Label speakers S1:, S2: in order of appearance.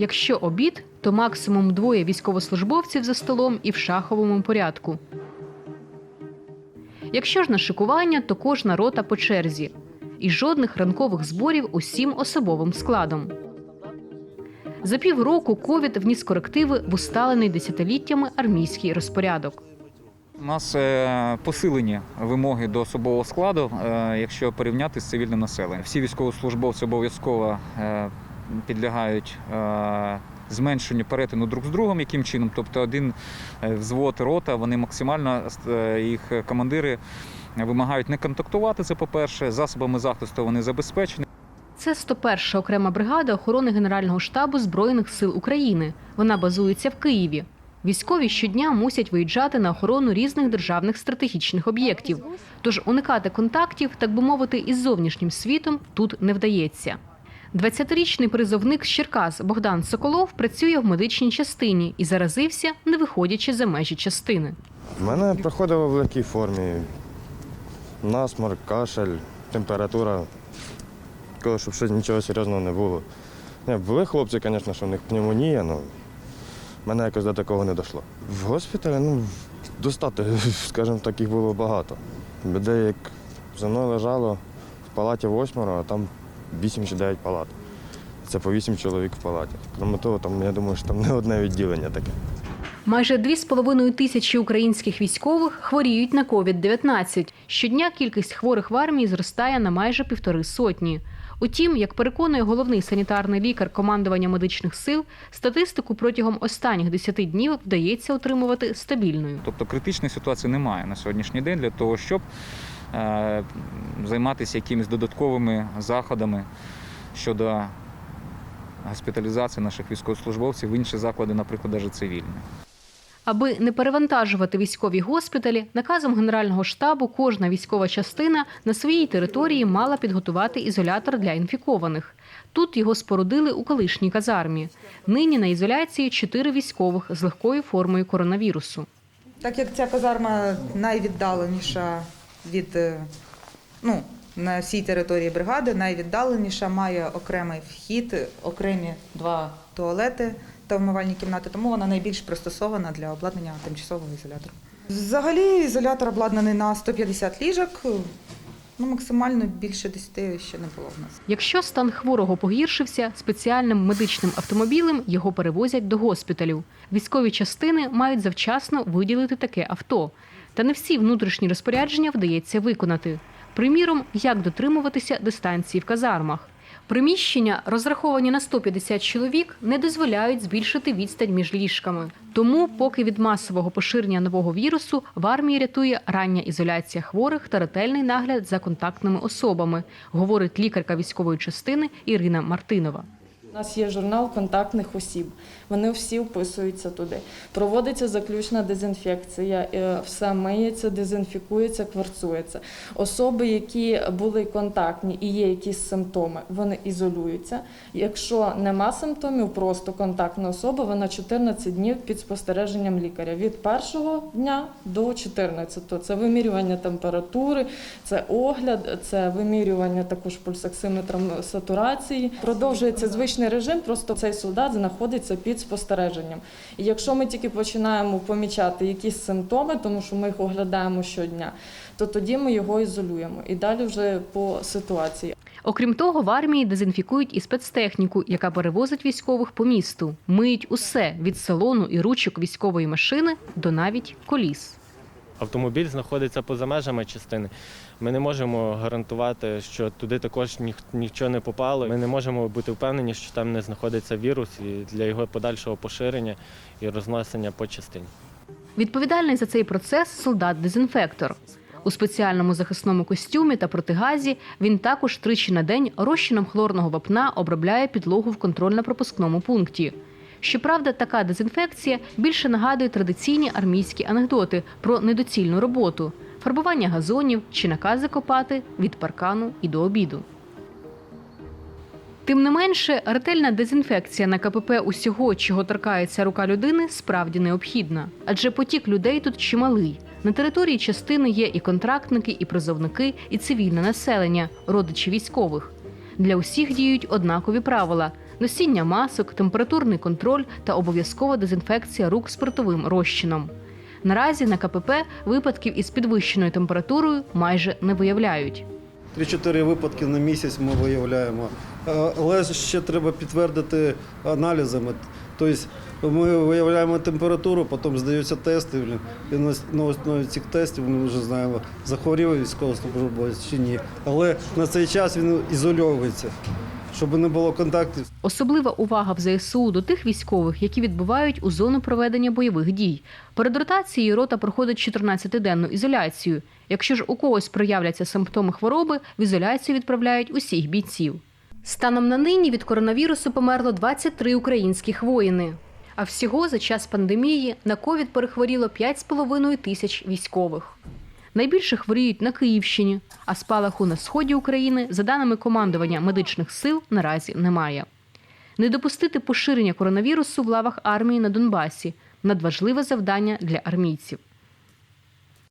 S1: Якщо обід, то максимум двоє військовослужбовців за столом і в шаховому порядку. Якщо ж на шикування, то кожна рота по черзі. І жодних ранкових зборів усім особовим складом. За півроку ковід вніс корективи в усталений десятиліттями армійський розпорядок.
S2: У нас е, посилені вимоги до особового складу, е, якщо порівняти з цивільним населенням. Всі військовослужбовці обов'язково е, підлягають е, зменшенню перетину друг з другом, яким чином. Тобто один е, взвод рота, вони максимально е, їх командири вимагають не контактувати. Це по-перше, засобами захисту вони забезпечені.
S1: Це 101 окрема бригада охорони Генерального штабу Збройних сил України. Вона базується в Києві. Військові щодня мусять виїжджати на охорону різних державних стратегічних об'єктів. Тож уникати контактів, так би мовити, із зовнішнім світом тут не вдається. 20-річний призовник з Черкас Богдан Соколов працює в медичній частині і заразився, не виходячи за межі частини.
S3: У мене проходило в легкій формі. Насморк, кашель, температура. Коли щоб щось нічого серйозного не було. Не, були хлопці, звісно, що в них пневмонія, але мене якось до такого не дійшло. В госпіталі, ну, достати, скажімо так, їх було багато. Людей, як за мною лежало в палаті восьмеро, а там вісім чи дев'ять палат. Це по вісім чоловік в палаті. Крім того, там, я думаю, що там не одне відділення таке.
S1: Майже 2,5 тисячі українських військових хворіють на COVID-19. Щодня кількість хворих в армії зростає на майже півтори сотні. Утім, як переконує головний санітарний лікар командування медичних сил, статистику протягом останніх 10 днів вдається утримувати стабільною.
S2: Тобто критичної ситуації немає на сьогоднішній день для того, щоб займатися якимись додатковими заходами щодо госпіталізації наших військовослужбовців в інші заклади, наприклад, навіть цивільні.
S1: Аби не перевантажувати військові госпіталі, наказом Генерального штабу кожна військова частина на своїй території мала підготувати ізолятор для інфікованих. Тут його спорудили у колишній казармі. Нині на ізоляції чотири військових з легкою формою коронавірусу.
S4: Так як ця казарма найвіддаленіша від е, ну, на всій території бригади, найвіддаленіша, має окремий вхід, окремі два туалети та вмивальні кімнати, тому вона найбільш пристосована для обладнання тимчасового ізолятору. Взагалі ізолятор обладнаний на 150 ліжок. Ну, максимально більше 10 ще не було в нас.
S1: Якщо стан хворого погіршився, спеціальним медичним автомобілем його перевозять до госпіталів. Військові частини мають завчасно виділити таке авто. Та не всі внутрішні розпорядження вдається виконати. Приміром, як дотримуватися дистанції в казармах. Приміщення, розраховані на 150 чоловік, не дозволяють збільшити відстань між ліжками. Тому, поки від масового поширення нового вірусу в армії рятує рання ізоляція хворих та ретельний нагляд за контактними особами, говорить лікарка військової частини Ірина Мартинова.
S5: У нас є журнал контактних осіб. Вони всі вписуються туди. Проводиться заключна дезінфекція, е, все миється, дезінфікується, кварцується. Особи, які були контактні і є якісь симптоми, вони ізолюються. Якщо нема симптомів, просто контактна особа, вона 14 днів під спостереженням лікаря від першого дня до 14. Це вимірювання температури, це огляд, це вимірювання також пульсоксиметром сатурації. Продовжується звичний режим, просто цей солдат знаходиться під спостереженням. І якщо ми тільки починаємо помічати якісь симптоми, тому що ми їх оглядаємо щодня, то тоді ми його ізолюємо. І далі вже по ситуації.
S1: Окрім того, в армії дезінфікують і спецтехніку, яка перевозить військових по місту. Миють усе від салону і ручок військової машини до навіть коліс.
S6: Автомобіль знаходиться поза межами частини. Ми не можемо гарантувати, що туди також ніх- нічого не попало. Ми не можемо бути впевнені, що там не знаходиться вірус і для його подальшого поширення і рознесення по частині.
S1: Відповідальний за цей процес солдат-дезінфектор. У спеціальному захисному костюмі та протигазі він також тричі на день розчином хлорного вапна обробляє підлогу в контрольно-пропускному пункті. Щоправда, така дезінфекція більше нагадує традиційні армійські анекдоти про недоцільну роботу, фарбування газонів чи накази копати від паркану і до обіду. Тим не менше, ретельна дезінфекція на КПП усього, чого торкається рука людини, справді необхідна. Адже потік людей тут чималий. На території частини є і контрактники, і призовники, і цивільне населення, родичі військових. Для усіх діють однакові правила: носіння масок, температурний контроль та обов'язкова дезінфекція рук спиртовим розчином. Наразі на КПП випадків із підвищеною температурою майже не виявляють.
S7: 3-4 випадки на місяць ми виявляємо. Е, Але ще треба підтвердити аналізами. Тобто ми виявляємо температуру, потім здаються тести. І на основі цих тестів ми вже знаємо, захворів військовослужбовець чи ні. Але на цей час він ізольовується, щоб не було контактів.
S1: Особлива увага в ЗСУ до тих військових, які відбувають у зону проведення бойових дій. Перед ротацією рота проходить 14-денну ізоляцію. Якщо ж у когось проявляться симптоми хвороби, в ізоляцію відправляють усіх бійців. Станом на нині від коронавірусу померло 23 українських воїни. А всього за час пандемії на ковід перехворіло 5,5 тисяч військових. Найбільше хворіють на Київщині, а спалаху на сході України, за даними командування медичних сил, наразі немає. Не допустити поширення коронавірусу в лавах армії на Донбасі надважливе завдання для армійців.